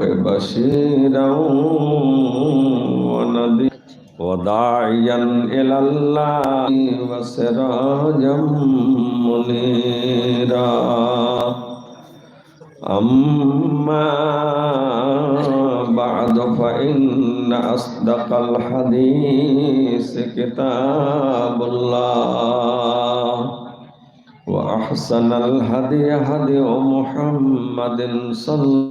بشيرا ونذيرا وداعيا إلى الله وسراجا منيرا أما بعد فإن أصدق الحديث كتاب الله وأحسن الهدي هدي محمد صلى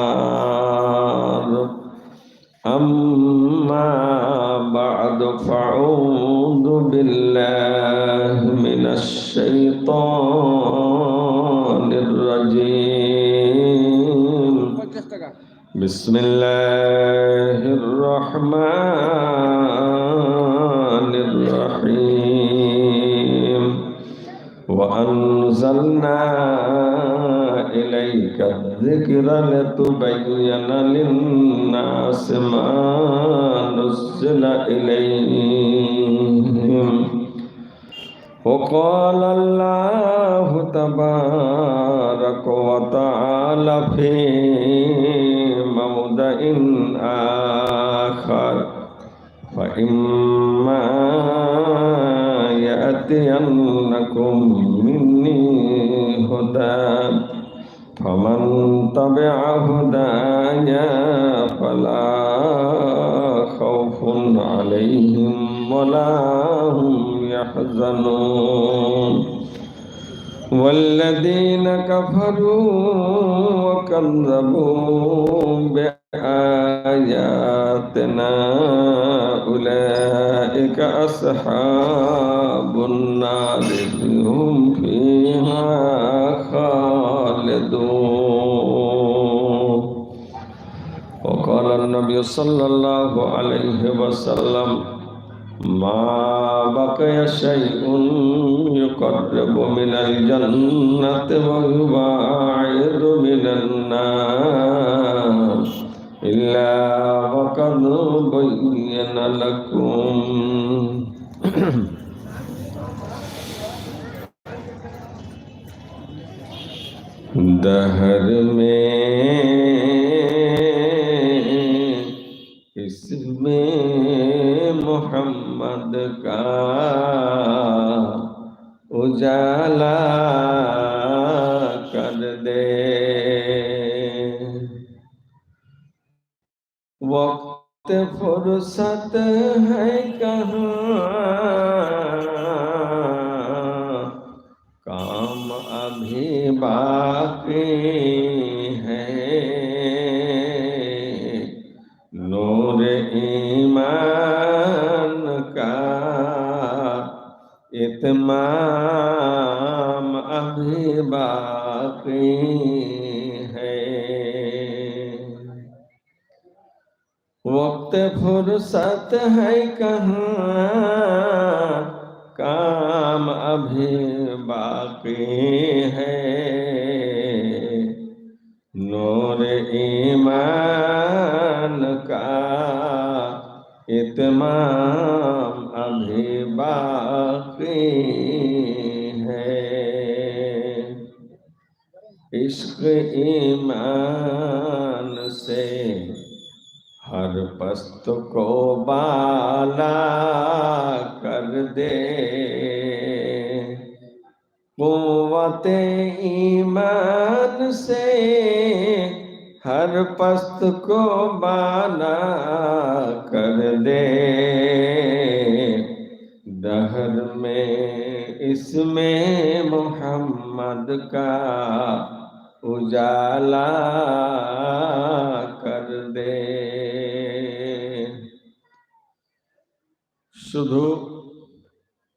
أما بعد فأعوذ بالله من الشيطان الرجيم. بسم الله الرحمن الرحيم. وأنزلنا إليك الذكر لتبين للناس ما نزل إليهم وقال الله تبارك وتعالى في موضع آخر فإما يأتينكم مني هدى فمن تبع هداي عليهم ولا هم يحزنون. والذين كفروا وكذبوا بآياتنا أولئك أصحاب وقال النبي صلى الله عليه وسلم ما بقي شيء يقرب من الجنة ويباعد من النار إلا وقد بين لكم इतमाम अभी बाकी है। वक्त फुर्सत है कहाँ, काम अभी बाकी है। नूर ईमान का इतमाम अभी बाकी इश्क ईमान से हर पस्त को बाला कर दे कुवत ईमान से हर पस्त को बाला कर दे दहर में इसमें मोहम्मद का उजाला कर दे শুধু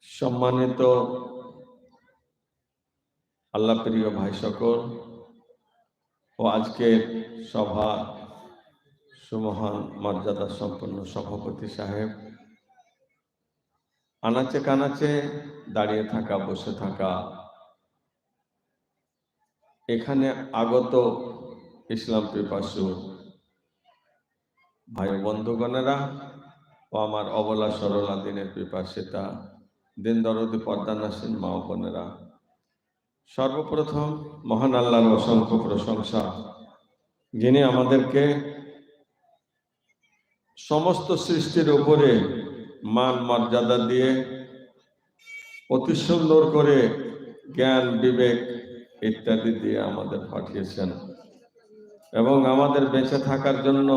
সম্মানিত আল্লাহ প্রিয় ভাই সকল ও আজকের সভা সুমহান মর্যাদা সম্পন্ন সভাপতি সাহেব আনাচে কানাচে দাঁড়িয়ে থাকা বসে থাকা এখানে আগত ইসলাম পিপাসু ভাই বন্ধুগণেরা ও আমার অবলা সরলা দিনের পিপাসিতা দিন দরদি পর্দা নাসিন মা বোনেরা। সর্বপ্রথম মহান আল্লাহর অসংখ্য প্রশংসা। যিনি আমাদেরকে সমস্ত সৃষ্টির উপরে মান মর্যাদা দিয়ে অতি সুন্দর করে জ্ঞান, বিবেক ইত্যাদি দিয়ে আমাদের পাঠিয়েছেন। এবং আমাদের বেঁচে থাকার জন্য,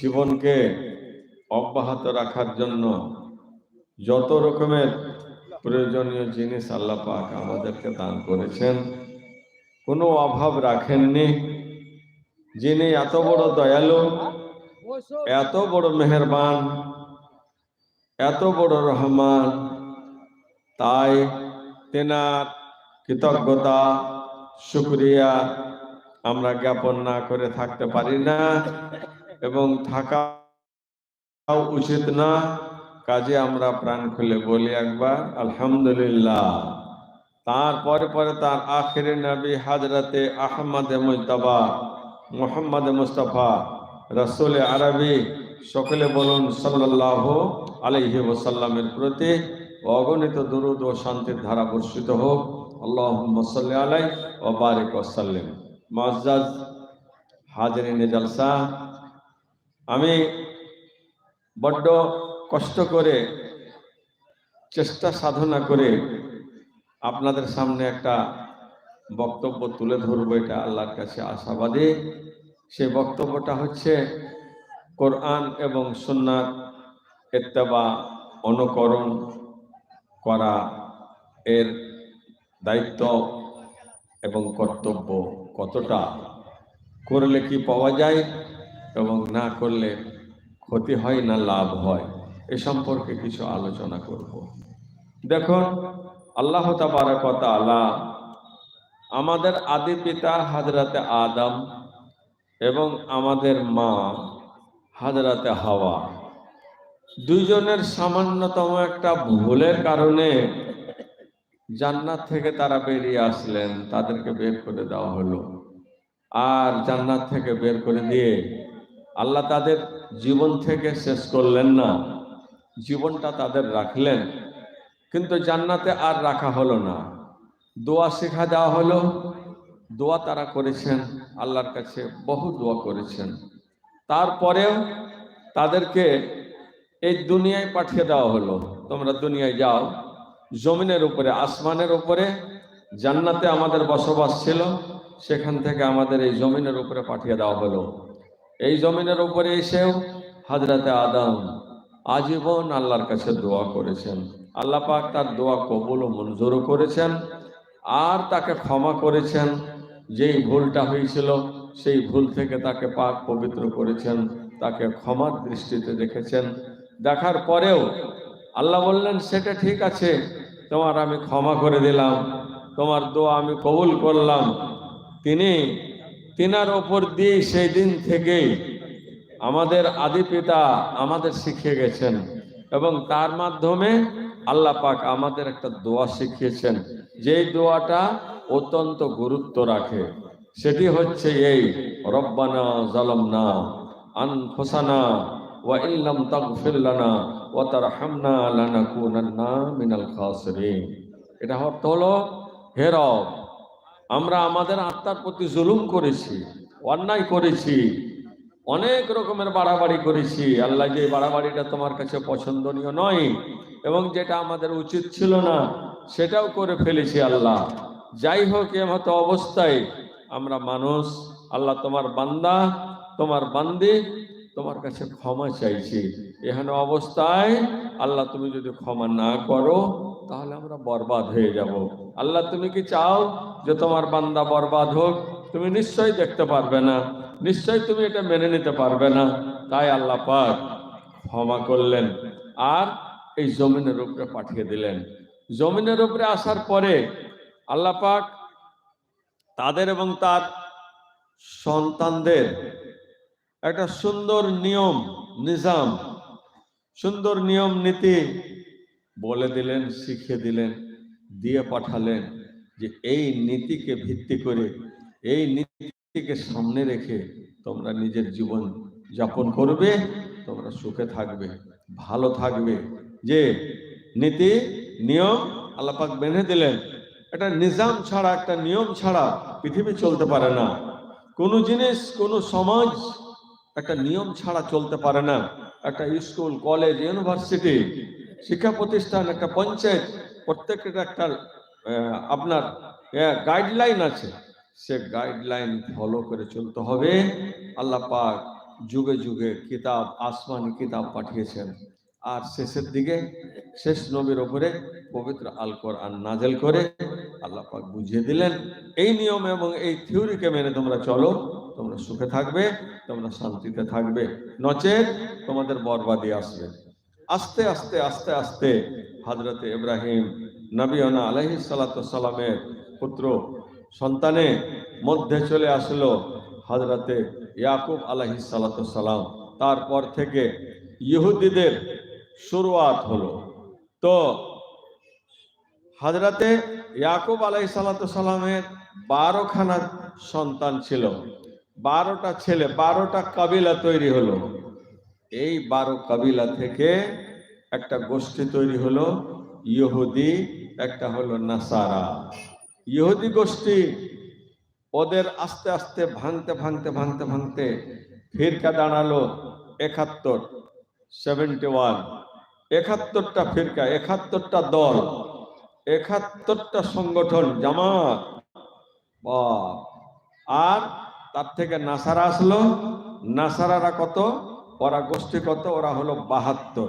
জীবনকে অব্যাহত রাখার জন্য যত রকমের প্রয়োজনীয় জিনিস আল্লাহ পাক আমাদেরকে দান করেছেন, কোনো অভাব রাখেননি। যিনি এত বড় দয়ালু, এত বড় মেহেরবান, এত বড় রহমান, তাই তেনার কৃতজ্ঞতা, শুক্রিয়া। আমরা জ্ঞাপন না করে থাকতে পারি না এবং থাকা উচিত না। কাজে আমরা প্রাণ খুলে বলি একবার, আলহামদুলিল্লাহ। তারপরে পরে তার আখেরে নবী হাজরতে আহমদ মুজতবা, মোহাম্মদ মুস্তফা, রসুল আরবি, সকলে বলুন সাল্লাহ আলহি ওসাল্লামের প্রতি অগণিত দুরুদ ও শান্তির ধারা বর্ষিত হোক। আল্লাহ আলাই ও আমি বড্ড কষ্ট করে, চেষ্টা সাধনা করে আপনাদের সামনে একটা বক্তব্য তুলে ধরবো, এটা আল্লাহর কাছে আশাবাদী। সে বক্তব্যটা হচ্ছে, কোরআন এবং সুন্নাত এত্তেবা অনুকরণ করা এর দায়িত্ব এবং কর্তব্য কতটা? করলে কি পাওয়া যায় এবং না করলে ক্ষতি হয় না লাভ হয়? এ সম্পর্কে কিছু আলোচনা করব। দেখুন, আল্লাহ তাবারাকতা আলা আমাদের আদি পিতা হাজরাতে আদম এবং আমাদের মা হাজরাতে হাওয়া। দুইজনের সামান্যতম একটা ভুলের কারণে জান্নাত থেকে তারা বেরিয়ে আসলেন, তাদেরকে বের করে দেওয়া হলো। আর জান্নাত থেকে বের করে দিয়ে আল্লাহ তাদের জীবন থেকে শেষ করলেন না, জীবনটা তাদের রাখলেন। কিন্তু জান্নাতে আর রাখা হলো না। দোয়া শেখা দেওয়া হলো, দোয়া তারা করেছেন, আল্লাহর কাছে বহু দোয়া করেছেন। তারপরেও তাদেরকে এই দুনিয়ায় পাঠিয়ে দেওয়া হলো, তোমরা দুনিয়ায় যাও। জমিনের উপরে, আসমানের উপরে, জান্নাতে আমাদের বসবাস ছিল, সেখান থেকে আমাদের এই জমিনের উপরে পাঠিয়ে দেওয়া হলো। এই জমিনের উপরে এসেও হাজরাতে আদম আজীবন আল্লাহর কাছে দোয়া করেছেন। আল্লাহ পাক তার দোয়া কবুল ও মঞ্জুরও করেছেন আর তাকে ক্ষমা করেছেন। যেই ভুলটা হয়েছিল, সেই ভুল থেকে তাকে পাক পবিত্র করেছেন, তাকে ক্ষমার দৃষ্টিতে দেখেছেন। দেখার পরেও আল্লাহ বললেন, সেটা ঠিক আছে, তোমার আমি ক্ষমা করে দিলাম, তোমার দোয়া আমি কবুল করলাম। তিনি তিনার ওপর দিয়ে সেই দিন থেকেই আমাদের আদি পিতা আমাদের শিখিয়ে গেছেন এবং তার মাধ্যমে আল্লাহ পাক আমাদের একটা দোয়া শিখিয়েছেন। যেই দোয়াটা অত্যন্ত গুরুত্ব রাখে, সেটি হচ্ছে এই, রব্বানা জালামনা আনফুসানা ইল্লাম তাগফির লানা ওয়া তারহামনা লানাকুনান্না মিনাল খাসিরিন। এটা অর্থ হলো, হে রব, আমরা আমাদের আত্মার প্রতি জুলুম করেছি, অন্যায় করেছি, অনেক রকমের বাড়াবাড়ি করেছি। আল্লাহ যে বাড়াবাড়িটা তোমার কাছে পছন্দনীয় নয় এবং যেটা আমাদের উচিত ছিল না, সেটাও করে ফেলেছি আল্লাহ। যাই হোক এমতো অবস্থায় আমরা মানুষ, আল্লাহ তোমার বান্দা, তোমার বান্দি তোমার কাছে ক্ষমা চাইছি। এখানে অবস্থায় আল্লাহ তুমি যদি ক্ষমা না করো, তাহলে আমরা বরবাদ হয়ে যাব। আল্লাহ তুমি কি চাও যে তোমার বান্দা বরবাদ হোক? তুমি নিশ্চয়ই দেখতে পারবে না। নিশ্চয়ই তুমি এটা মেনে নিতে পারবে না। তাই আল্লাহ পাক ক্ষমা করলেন আর এই জমিনের উপরে পাঠিয়ে দিলেন। জমিনের উপরে আসার পরে আল্লাহ পাক তাদের এবং তার সন্তানদের একটা সুন্দর নিয়ম, নিজাম, সুন্দর নিয়ম, নীতি বলে দিলেন, শিখিয়ে দিলেন, দিয়ে পাঠালেন যে এই নীতিকে ভিত্তি করে, এই নীতিকে সামনে রেখে তোমরা নিজের জীবন যাপন করবে, তোমরা সুখে থাকবে, ভালো থাকবে। যে নীতি, নিয়ম আল্লাপাক বেঁধে দিলেন একটা নিজাম ছাড়া, একটা নিয়ম ছাড়া পৃথিবী চলতে পারে না। কোনো জিনিস, কোনো সমাজ একটা নিয়ম ছাড়া চলতে পারে না। একটা স্কুল, কলেজ, ইউনিভার্সিটি, শিক্ষা প্রতিষ্ঠান, একটা পঞ্চায়েত প্রত্যেকটা একটা আপনার গাইডলাইন আছে। সে গাইডলাইন ফলো করে চলতে হবে। আল্লাহ পাক যুগে যুগে কিতাব, আসমানি কিতাব পাঠিয়েছেন। আর শেষের দিকে, শেষ নবীর ওপরে পবিত্র আল কোরআন নাজেল করে আল্লাহ পাক বুঝিয়ে দিলেন। এই নিয়ম এবং এই থিওরিকে মেনে তোমরা চলো। তোমরা সুখে থাকবে, তোমরা শান্তিতে থাকবে। নচেত তোমাদের বরবাদি আসবে। আস্তে আস্তে আস্তে আস্তে হাজরতে ইব্রাহিম নবীনা আলহি সালামের পুত্র সন্তানে মধ্যে চলে আসলো হাজরতে ইয়াকুব আলহি সালাম। তারপর থেকে ইহুদিদের শুরুয়াত হলো। তো হাজরাতে ইয়াকুব আলাই সালামের বারোখানা সন্তান ছিল। বারোটা ছেলে, বারোটা কাবিলা তৈরি হলো। এই বারো কাবিলা থেকে একটা গোষ্ঠী তৈরি হলো, ইহুদি, একটা হলো নাসারা। ইহুদি গোষ্ঠী ওদের আস্তে আস্তে ভাঙতে ভাঙতে ভাঙতে ভাঙতে ফিরকা দাঁড়াল একাত্তর সেভেন্টি ওয়ান একাত্তরটা ফিরকা, একাত্তরটা দল, একাত্তরটা সংগঠন, জামাত। আর তার থেকে নাসারা আসলো। নাসারারা কত? ওরা গোষ্ঠী কত? ওরা হলো বাহাত্তর।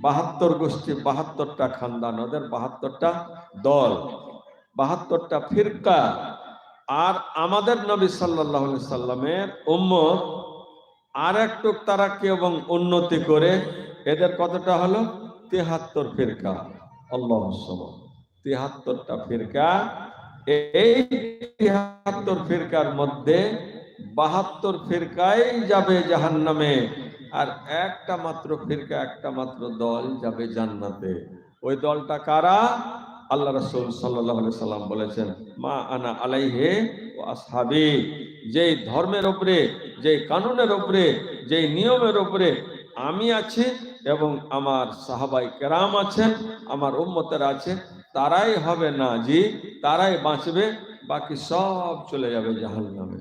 বাহাত্তর গোষ্ঠী, বাহাত্তরটা খানদান, ওদের বাহাত্তরটা দল। বাহাত্তরটা ফিরকা। আর আমাদের নবী সাল্লাহ সাল্লামের উম্মত আর একটু তারাকি এবং উন্নতি করে এদের কতটা হলো? তেহাত্তর ফিরকা। আল্লাহ তিহাত্তরটা ফিরকা এই তিহাত্তর ফিরকার মধ্যে বাহাত্তর ফিরকাই যাবে জাহান নামে আর একটা মাত্র ফিরকা, একটা মাত্র দল যাবে জান্নাতে। ওই দলটা কারা? আল্লাহ রসুল সাল্লাহ সাল্লাম বলেছেন, মা আনা আলাইহে ও আসহাবি যেই ধর্মের ওপরে যেই কানুনের ওপরে যেই নিয়মের ওপরে আমি আছি এবং আমার সাহাবাই কেরাম আছেন, আমার উম্মতের আছে তারাই হবে না জি তারাই বাঁচবে, বাকি সব চলে যাবে জাহান নামে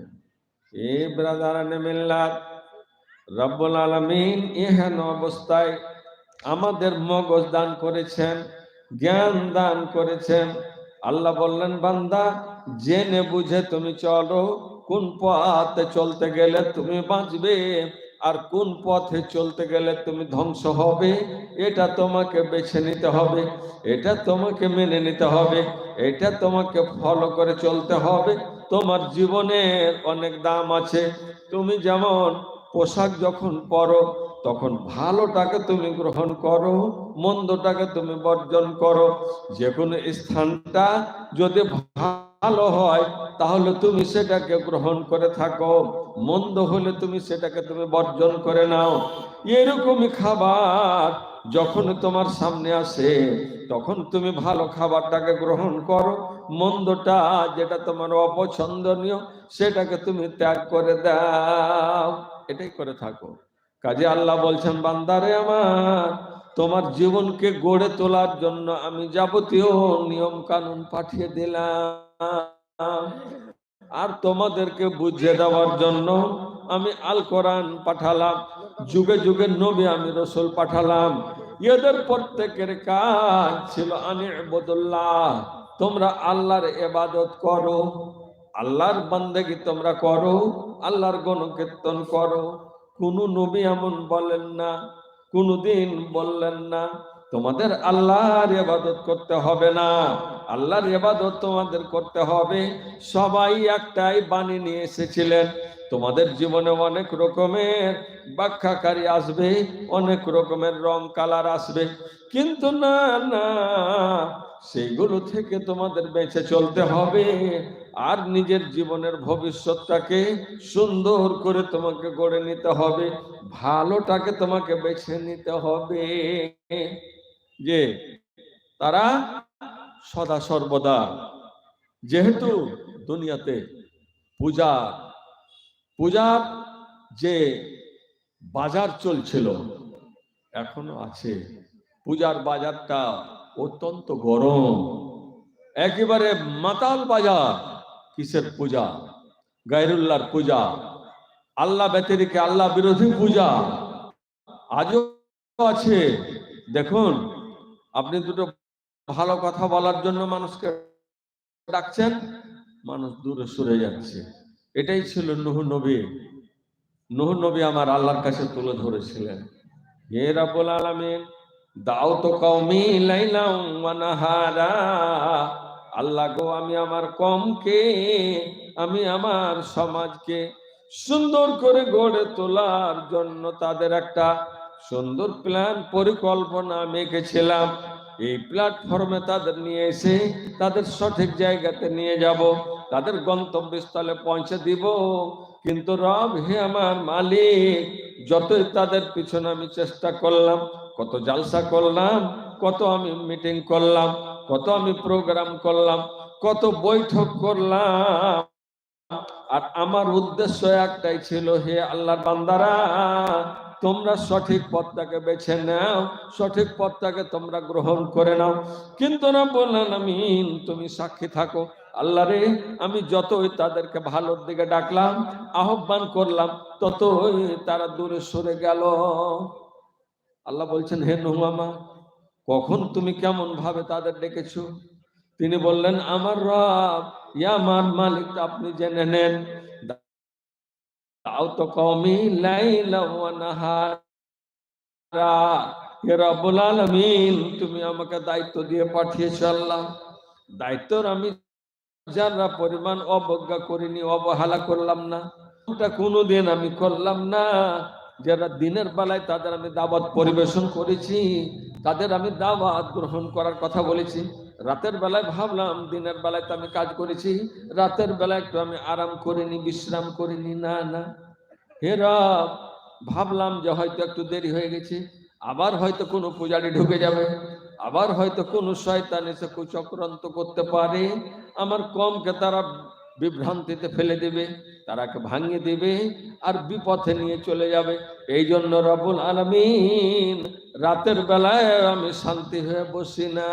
এ ব্রাদারানে মিল্লাত, রব্বুল আলমিন এহেন অবস্থায় আমাদের মগজ দান করেছেন, জ্ঞান দান করেছেন। আল্লাহ বললেন, বান্দা, জেনে বুঝে তুমি চলো, কোন পথে চলতে গেলে তুমি বাঁচবে? আর কোন পথে চলতে গেলে তুমি ধ্বংস হবে? এটা তোমাকে বেছে নিতে হবে, এটা তোমাকে মেনে নিতে হবে, এটা তোমাকে ফলো করে চলতে হবে। তোমার জীবনের অনেক দাম আছে। তুমি যেমন পোশাক যখন পরো, তখন ভালোটাকে তুমি গ্রহণ করো, মন্দটাকে তুমি বর্জন করো। যে কোনো স্থানটা যদি ভালো হয়, তাহলে তুমি সেটাকে গ্রহণ করে থাকো। মন্দ হলে তুমি সেটাকে তুমি বর্জন করে নাও। এরকমই খাবার যখন তোমার সামনে আসে, তখন তুমি ভালো খাবারটাকে গ্রহণ করো। মন্দটা যেটা তোমার অপছন্দনীয়, সেটাকে তুমি ত্যাগ করে দাও। এটাই করে থাকো। কাজে আল্লাহ বলছেন, বান্দারে আমার, তোমার জীবনকে গড়ে তোলার জন্য আমি যাবতীয় নিয়ম কানুন পাঠিয়ে দিলাম। আর তোমাদেরকে বুঝিয়ে দেওয়ার জন্য আমি আল কোরআন পাঠালাম, যুগে যুগে নবী আমি রসুল পাঠালাম। এদের প্রত্যেকের কাজ ছিল আমি বদুল্লাহ তোমরা আল্লাহর এবাদত করো, আল্লাহর বান্দেগি তোমরা করো, আল্লাহর গণকীর্তন করো। কোন নবী এমন বলেন না কোনদিন বললেন না তোমাদের আল্লাহর ইবাদত করতে হবে না। আল্লাহর ইবাদত তোমাদের করতে হবে। সবাই একটাই বাণী নিয়ে এসেছিলেন। তোমাদের জীবনে অনেক রকমের ব্যাখ্যাকারী আসবে, অনেক রকমের রং কালার আসবে। কিন্তু না না সেইগুলো থেকে তোমাদের বেঁচে চলতে হবে। আর নিজের জীবনের ভবিষ্যৎটাকে সুন্দর করে তোমাকে গড়ে নিতে হবে। ভালোটাকে তোমাকে বেছে নিতে হবে। যে তারা সদা সর্বদা যেহেতু দুনিয়াতে পূজা, পূজার যে বাজার চলছিল এখনও আছে। পূজার বাজারটা অত্যন্ত গরম। একেবারে মাতাল বাজার কিসের পূজা? গায়রুল্লাহর পূজা, আল্লাহ ব্যতিরিকে আল্লাহ বিরোধী পূজা। আজও আছে। দেখুন আপনি দুটো ভালো কথা বলার জন্য মানুষকে ডাকছেন, মানুষ দূরে সরে যাচ্ছে। এটাই ছিল নুহ নবী। নুহ নবী আমার আল্লাহর কাছে তুলে ধরেছিলেন। হে রাব্বুল আলামিন, দাও তো কওমি লাইলাম ওয়া নাহারা। আল্লাহ গো, আমি আমার কমকে আমি আমার সমাজকে সুন্দর করে গড়ে তোলার জন্য তাদের একটা সুন্দর প্ল্যান পরিকল্পনা আমি এই প্ল্যাটফর্মে তাদের নিয়ে এসে তাদের সঠিক জায়গাতে নিয়ে যাব, তাদের গন্তব্যস্থলে পৌঁছে দিব। কিন্তু রব, হে আমার মালিক, যতই তাদের পিছনে আমি চেষ্টা করলাম, কত জালসা করলাম, কত আমি মিটিং করলাম, কত আমি প্রোগ্রাম করলাম, কত বৈঠক করলাম। আর আমার উদ্দেশ্য একটাই ছিল, হে আল্লাহর বান্দারা তোমরা সঠিক পথটাকে বেছে নাও, সঠিক পথটাকে তোমরা গ্রহণ করে নাও। কিন্তু না বললেন আমি তুমি সাক্ষী থাকো। আল্লাহ রে, আমি যতই তাদেরকে ভালোর দিকে ডাকলাম, আহ্বান করলাম, ততই তারা দূরে সরে গেল। আল্লাহ বলছেন, হে নুমামা কখন তুমি কেমন ভাবে তাদের ডেকেছো? তিনি বললেন, আমার রব, ইয়া আমার মালিক, আপনি জেনে নেন কমি তুমি আমাকে দায়িত্ব দিয়ে পাঠিয়েছো আল্লাহ। দায়িত্বর আমি যারা পরিমাণ অবজ্ঞা করিনি, অবহেলা করলাম না। ওটা কোনোদিন আমি করলাম না। যারা দিনের বেলায় তাদের আমি দাওয়াত পরিবেশন করেছি, তাদের আমি দাওয়াত গ্রহণ করার কথা বলেছি। রাতের বেলায় ভাবলাম, দিনের বেলায় তো আমি কাজ করেছি, রাতের বেলায় একটু আমি আরাম করিনি বিশ্রাম করিনি না না হে রব, ভাবলাম যে হয়তো একটু দেরি হয়ে গেছে, আবার হয়তো কোনো পূজারি ঢুকে যাবে, আবার হয়তো কোনো শয়তান এসে কুচক্রান্ত করতে পারে, আমার কমকে তারা বিভ্রান্তিতে ফেলে দেবে, তারাকে ভাঙিয়ে দেবে আর বিপথে নিয়ে চলে যাবে। এই জন্য রবুল আলমিন রাতের বেলায় আমি শান্তি হয়ে বসি না।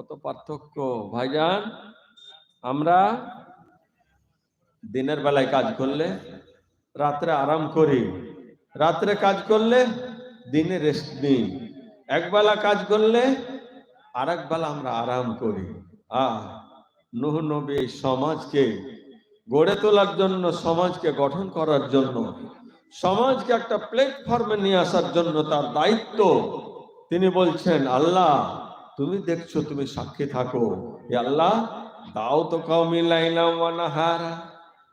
কত পার্থক্য? ভাইজান, আমরা দিনের বেলায় কাজ করলে রাত্রে আরাম করি। রাত্রে কাজ করলে দিনে রেস্ট নিই। একবেলা কাজ করলে আর বেলা আমরা আরাম করি। আহ, নুহ নবী সমাজকে গড়ে তোলার জন্য, সমাজকে গঠন করার জন্য, সমাজকে একটা প্ল্যাটফর্মে নিয়ে আসার জন্য তার দায়িত্ব। তিনি বলছেন, আল্লাহ তুমি দেখছ, তুমি সাক্ষী থাকো। আল্লাহ, দাও তো কওমি লাইলাম ওয়া নাহারা।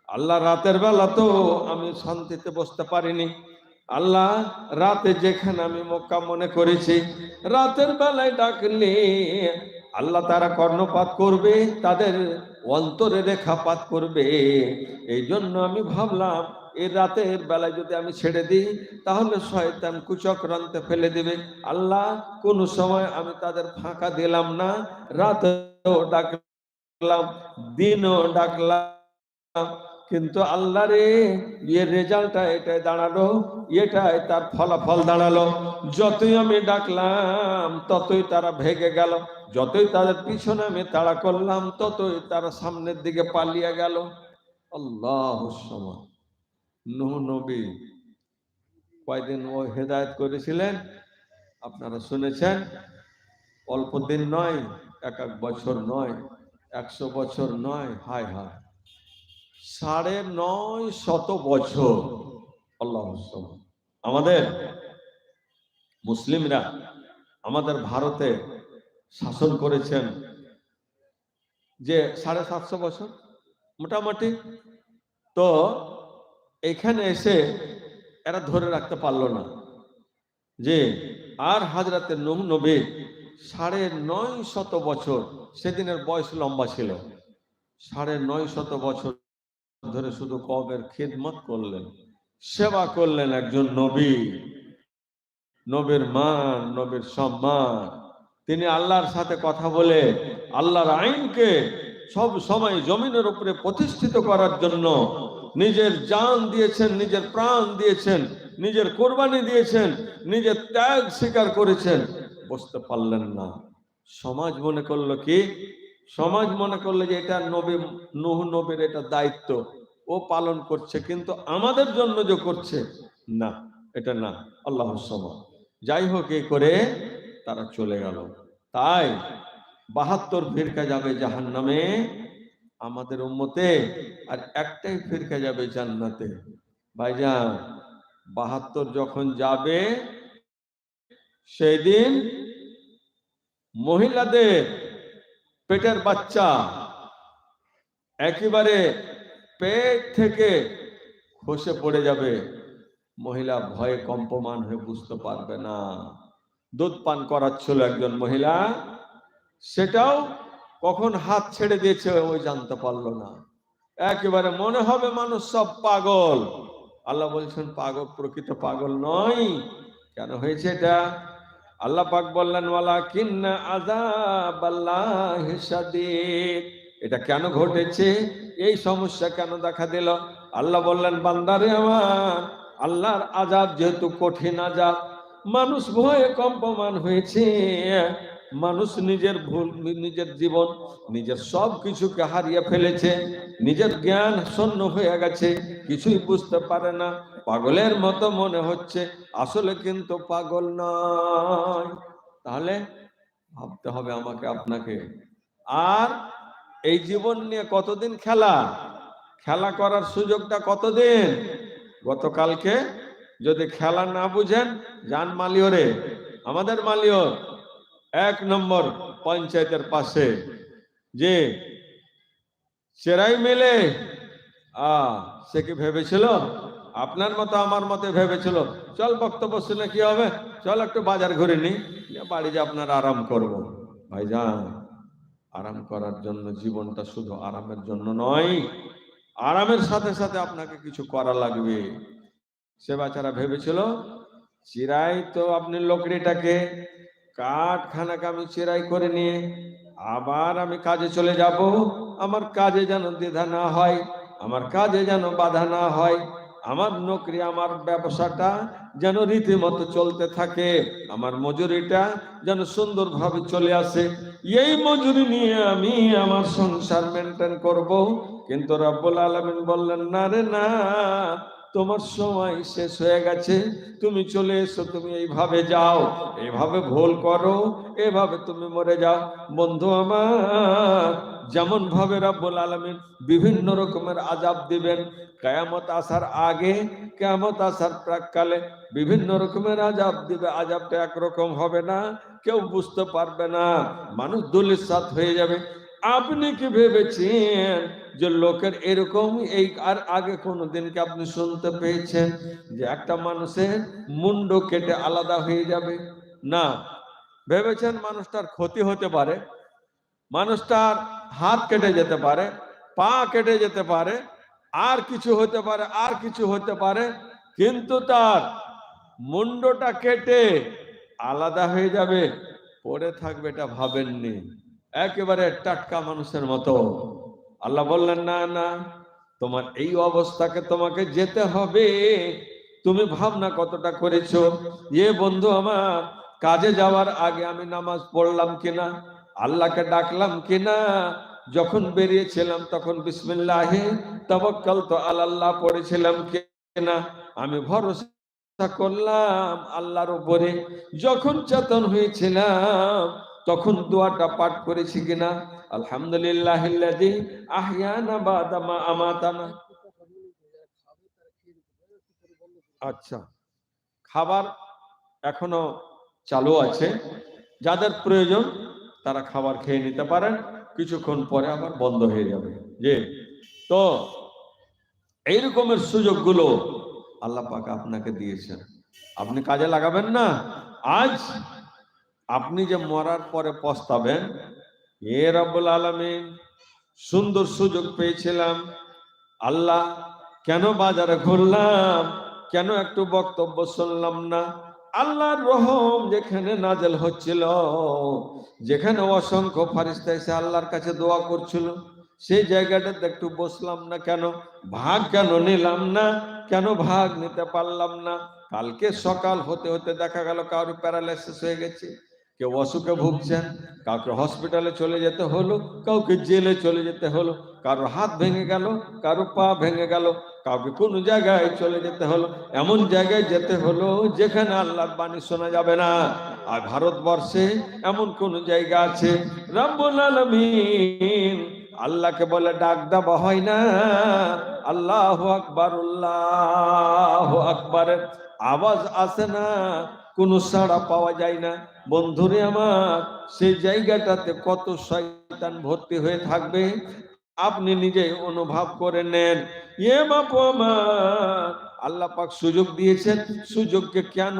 আল্লাহ, রাতের বেলা তো আমি শান্তিতে বসতে পারিনি। আল্লাহ, রাতে যেখানে আমি মক্কা মনে করেছি, রাতের বেলায় ডাকলে আল্লাহ তারা কর্ণপাত করবে, তাদের অন্তরে রেখাপাত করবে। এই জন্য আমি ভাবলাম এই রাতের বেলায় যদি আমি ছেড়ে দিই, তাহলে শয়তান কুচক্রান্তে ফেলে দিবে। আল্লাহ, কোন সময় আমি তাদের ফাঁকা দিলাম না, রাতেও ডাকলাম, দিনও ডাকলাম, কিন্তু আল্লাহ রে ইয়ে রেজাল্টটা এটাই দাঁড়াল এটাই তার ফলাফল দাঁড়াল। যতই আমি ডাকলাম, ততই তারা ভেগে গেল। যতই তাদের পিছনে আমি তাড়া করলাম, ততই তারা সামনের দিকে পালিয়ে গেল। আল্লাহ নুহ নবী কয়দিন ও হেদায়ত করেছিলেন? আপনারা শুনেছেন, অল্প দিন নয়, এক এক বছর নয়, একশো বছর নয়, হায় হায়। সাড়ে নয় শত বছর, আল্লাহ আমাদের মুসলিমরা আমাদের ভারতে শাসন করেছেন যে সাড়ে সাতশো বছর, মোটামুটি। তো এখানে এসে এরা ধরে রাখতে পারল না যে আর হাজরাতে নবী সাড়ে নয় শত বছর সেদিনের বয়স লম্বা ছিল। সাড়ে নয় শত বছর ধরে শুধু কবের খিদমত করলেন, সেবা করলেন একজন নবী। নবীর মান, নবীর সম্মান। তিনি আল্লাহর সাথে কথা বলে আল্লাহর আইনকে সব সময় জমিনের উপরে প্রতিষ্ঠিত করার জন্য নিজের জান দিয়েছেন, নিজের প্রাণ দিয়েছেন, নিজের কোরবানি দিয়েছেন, নিজের ত্যাগ স্বীকার করেছেন। বুঝতে পারলেন না। সমাজ মনে করল কি? সমাজ মনে করল যে এটা নবী, নুহ নবীর এটা দায়িত্ব। ও পালন করছে, কিন্তু আমাদের জন্য যে করছে, না, এটা না। আল্লাহ যাই হোক, এ করে তারা চলে গেল। তাই বাহাত্তর ফিরকা যাবে জাহান নামে আমাদের উম্মতে আর একটাই ফিরকা যাবে জান্নাতে। ভাইজান, বাহাত্তর যখন যাবে সেই দিন মহিলাদের পেটের বাচ্চা একেবারে পেট থেকে খসে পড়ে যাবে। মহিলা ভয়ে কম্পমান হয়ে বুঝতে পারবে না। দুধ পান করাচ্ছিল একজন মহিলা, সেটাও কখন হাত ছেড়ে দিয়েছে ওই জানতে পারল না। একেবারে মনে হবে মানুষ সব পাগল। আল্লাহ বলছেন, পাগল প্রকৃত পাগল নয়। কেন হয়েছে এটা? আল্লাহ পাক বললেন ওয়ালা কিন্না আযাব আল্লাহ এটা কেন ঘটেছে? এই সমস্যা কেন দেখা দিল? আল্লাহ বললেন, বান্দারে আমার, আল্লাহর আজাব যেহেতু কঠিন আজাব মানুষ ভয়ে কম্পমান হয়েছে। মানুষ নিজের ভুল, নিজের জীবন, নিজের সব কিছুকে হারিয়ে ফেলেছে, নিজের জ্ঞান শূন্য হয়ে গেছে, কিছুই বুঝতে পারে না, পাগলের মতো মনে হচ্ছে, আসলে কিন্তু পাগল নয়। তাহলে ভাবতে হবে আমাকে, আপনাকে। আর এই জীবন নিয়ে কতদিন খেলা? খেলা করার সুযোগটা কতদিন? গতকালকে যদি খেলা না বুঝেন, যান মালিয়রে আমাদের মালিয়র এক নম্বর পঞ্চায়েতের পাশে, যে চেরাই মেলে, আ, সে কি ভেবেছিল? আপনার মতো, আমার মতে ভেবেছিল। চল বক্তব্য শুনে কি হবে? চল একটু বাজার ঘুরে নি। নিয়ে বাড়ি যে আপনার আরাম করব। ভাইজান, আরাম করার জন্য জীবনটা শুধু আরামের জন্য নয়, আরামের সাথে সাথে আপনাকে কিছু করা লাগবে। সে বাচ্চারা ভেবেছিল, চিরাই তো আপনি লোকড়িটাকে কাঠখানাকে আমি চিরাই করে নিয়ে আবার আমি কাজে চলে যাব। আমার কাজে যেন দ্বিধা না হয়, আমার কাজে যেন বাধা না হয়, আমার নকরি, আমার ব্যবসাটা যেন রীতিমতো চলতে থাকে, আমার মজুরিটা যেন সুন্দরভাবে চলে আসে। এই মজুরি নিয়ে আমি আমার সংসার মেনটেন করব। কিন্তু রব্বুল আলমিন বললেন, না রে, না তোমার সময় শেষ হয়ে গেছে। তুমি চলে এসো, তুমি এইভাবে যাও, এইভাবে ভুল করো এভাবে তুমি মরে যাও। বন্ধু আমার, যেমন ভাবে রাব্বুল আলমিন বিভিন্ন রকমের আজাব দিবেন, কেয়ামত আসার আগে, কেয়ামত আসার প্রাককালে বিভিন্ন রকমের আজাব দিবে। আজাবটা একরকম হবে না, কেউ বুঝতে পারবে না। মানুষ দুলিসাত হয়ে যাবে। আপনি কি ভেবেছেন যে লোকের এরকম এই আর আগে কোনোদিনকে আপনি শুনতে পেয়েছেন যে একটা মানুষের মুন্ড কেটে আলাদা হয়ে যাবে? না। ভেবেছেন মানুষটার ক্ষতি হতে পারে? মানুষটার হাত কেটে যেতে পারে? পা কেটে যেতে পারে? আর কিছু হতে পারে, আর কিছু হতে পারে, কিন্তু তার মুন্ডটা কেটে আলাদা হয়ে যাবে। পড়ে থাকবে এটা ভাবেননি। একেবারে টাটকা মানুষের মতো। আল্লাহ বললেন, না না, তোমার এই অবস্থাকে তোমাকে যেতে হবে। তুমি ভাবনা কতটা করেছ? এ বন্ধু আমার, কাজে যাওয়ার আগে আমি নামাজ পড়লাম কিনা? আল্লাহকে ডাকলাম কিনা? যখন বেরিয়েছিলাম তখন বিসমিল্লাহে তবক্কাল তো আল্লাহ পড়েছিলাম কিনা? আমি ভরসা করলাম আল্লাহর উপরে। যখন চেতন হয়েছিলাম তখন দোয়াটা পাঠ করেছি কিনা? আলহামদুলিল্লাহ আহিয়ানা বাদামা আমাতানা আচ্ছা খাবার এখনও চালু আছে। যাদের প্রয়োজন, তারা খাবার খেয়ে নিতে পারেন। কিছুক্ষণ পরে আবার বন্ধ হয়ে যাবে। যে তো এই রকমের সুযোগগুলো আল্লাহ পাক আপনাকে দিয়েছেন। আপনি কাজে লাগাবেন না। আজ আপনি যে মরার পরে পস্তাবেন এ রব্বুল আলমিন, সুন্দর সুযোগ পেয়েছিলাম। আল্লাহ, কেন বাজারে ঘুরলাম? কেন একটু বক্তব্য শুনলাম না? আল্লাহর রহম যেখানে নাজেল হচ্ছিল, যেখানে অসংখ্য ফারিস্তা এসে আল্লাহর কাছে দোয়া করছিল, সেই জায়গাটাতে একটু বসলাম না কেন? ভাগ কেন নিলাম না? কেন ভাগ নিতে পারলাম না? কালকে সকাল হতে হতে দেখা গেল কারও প্যারালাইসিস হয়ে গেছে। কেউ অসুখে ভুগছেন, কাউকে হসপিটালে চলে যেতে হলো, কাউকে জেলে চলে যেতে হলো, কারও হাত ভেঙে গেল, কারও পা ভেঙে গেল, কাউকে কোন জায়গায় চলে যেতে হলো, এমন জায়গায় যেতে হলো যেখানে আল্লাহর বাণী শোনা যাবে না। আর ভারতবর্ষে এমন কোন জায়গা আছে, রব্বুল আলামিন আল্লাহকে বলে ডাক দেওয়া হয় না, আল্লাহ আকবার, আল্লাহ আকবারের আওয়াজ আসে না। কোনো সাড়া পাওয়া যায় না। বন্ধুরে আমার, সেই জায়গাটাতে কত শয়তান ভর্তি হয়ে থাকবে, আপনি নিজেই অনুভব করে নেন। এ বাপু আমার, আল্লাহ পাক সুযোগ দিয়েছেন। সুযোগকে কেন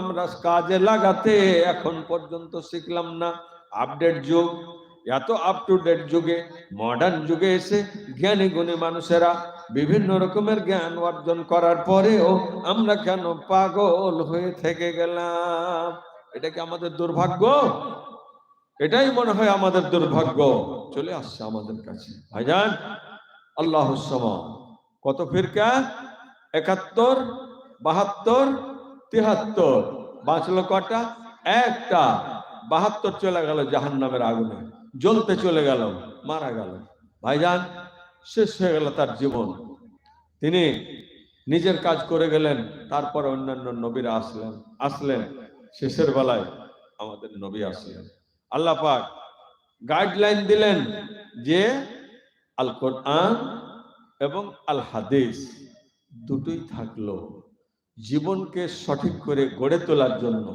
আমরা কাজে লাগাতে এখন পর্যন্ত শিখলাম না? আপডেট যুগ। এত আপ টু ডেট যুগে মডার্ন যুগে এসে জ্ঞানী গুণী মানুষেরা বিভিন্ন রকমের জ্ঞান অর্জন করার পরেও আমরা কেন পাগল হয়ে থেকে গেলাম? এটা কি আমাদের দুর্ভাগ্য? এটাই মনে হয় আমাদের দুর্ভাগ্য। চলে আসছে আমাদের কাছে। ভাইজান, আল্লাহ কত ফিরকা? একাত্তর, বাহাত্তর, তিহাত্তর। বাঁচলো কটা? একটা। বাহাত্তর চলে গেল জাহান নামের আগুনে। জ্বলতে চলে গেল, মারা গেল। ভাইজান, শেষ হয়ে গেল তার জীবন। তিনি নিজের কাজ করে গেলেন, তারপর অন্যান্য নবীরা আসলেন আসলেন। শেষের বেলায় আমাদের নবী আসলেন। আল্লাহ পাক গাইডলাইন দিলেন যে আল কোরআন এবং আল হাদিস দুটোই থাকল জীবনকে সঠিক করে গড়ে তোলার জন্য।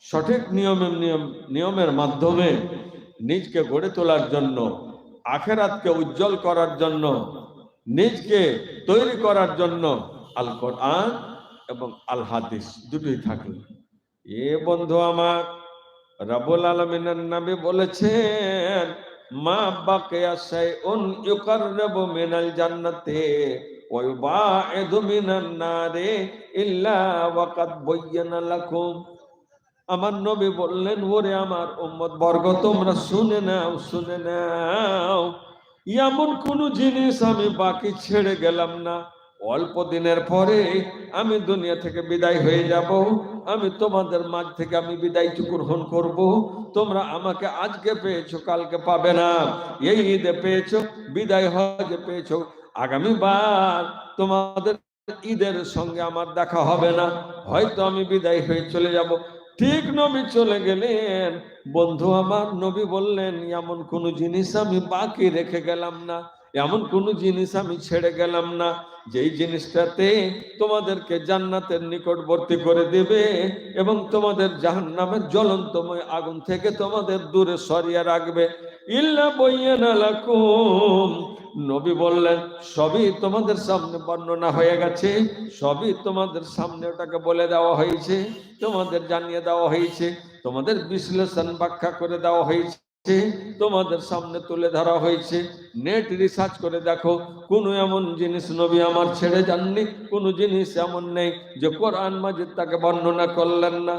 সঠিক নিয়মের নিয়ম, নিয়মের মাধ্যমে নিজকে গড়ে তোলার জন্য, আখেরাতকে উজ্জ্বল করার জন্য, নিজকে তৈরি করার জন্য আল কোরআন এবং আল হাদিস দুটোই থাকল এ বন্ধু আমার রাবুল আলমিনের নামে বলেছেন, মা বাকিয়া শাইউন ইউকাররাবু মিনাল জান্নাতে ওয়া ইউবাইদু মিনান নারে ইল্লা ওয়াকাদ বায়্যানা লাকুম। আমার নবী বললেন, ওরে আমার উম্মত বর্গ, তোমরা শুনে নাও শুনে নাও। এমন কোন জিনিস আমি বাকি ছেড়ে গেলাম না। অল্প দিনের পরে আমি দুনিয়া থেকে বিদায় হয়ে যাব। আমি তোমাদের মাঝ থেকে আমি বিদায় গ্রহণ করব। তোমরা আমাকে আজকে পেয়েছ, কালকে পাবে না। এই ঈদে পেয়েছ, বিদায় হজে পেয়েছ। আগামীবার তোমাদের ঈদের সঙ্গে আমার দেখা হবে না। হয়তো আমি বিদায় হয়ে চলে যাব। ঠিক নবী চলে গেলেন। বন্ধু আমার নবী বললেন, এমন কোন জিনিস আমি বাকি রেখে গেলাম না, এমন কোন জিনিস আমি ছেড়ে গেলাম না। যেই জিনিসটাতে তোমাদেরকে জান্নাতের নিকটবর্তী করে দেবে এবং তোমাদের জাহান্নামের জ্বলন্তময় আগুন থেকে তোমাদের দূরে সরিয়ে রাখবে। ইল্লা বইয়ানা লাকুম নবী বললেন, সবই তোমাদের সামনে বর্ণনা হয়ে গেছে, সবই তোমাদের সামনে ওটাকে বলে দেওয়া হয়েছে, তোমাদের জানিয়ে দেওয়া হয়েছে, তোমাদের বিশ্লেষণ ব্যাখ্যা করে দেওয়া হয়েছে, তোমাদের সামনে তুলে ধরা হয়েছে। নেট রিসার্চ করে দেখো, কোনো এমন জিনিস নবী আমার ছেড়ে যাননি, কোনো জিনিস এমন নেই যে কোরআন মাজিদ তাকে বর্ণনা করলেন না।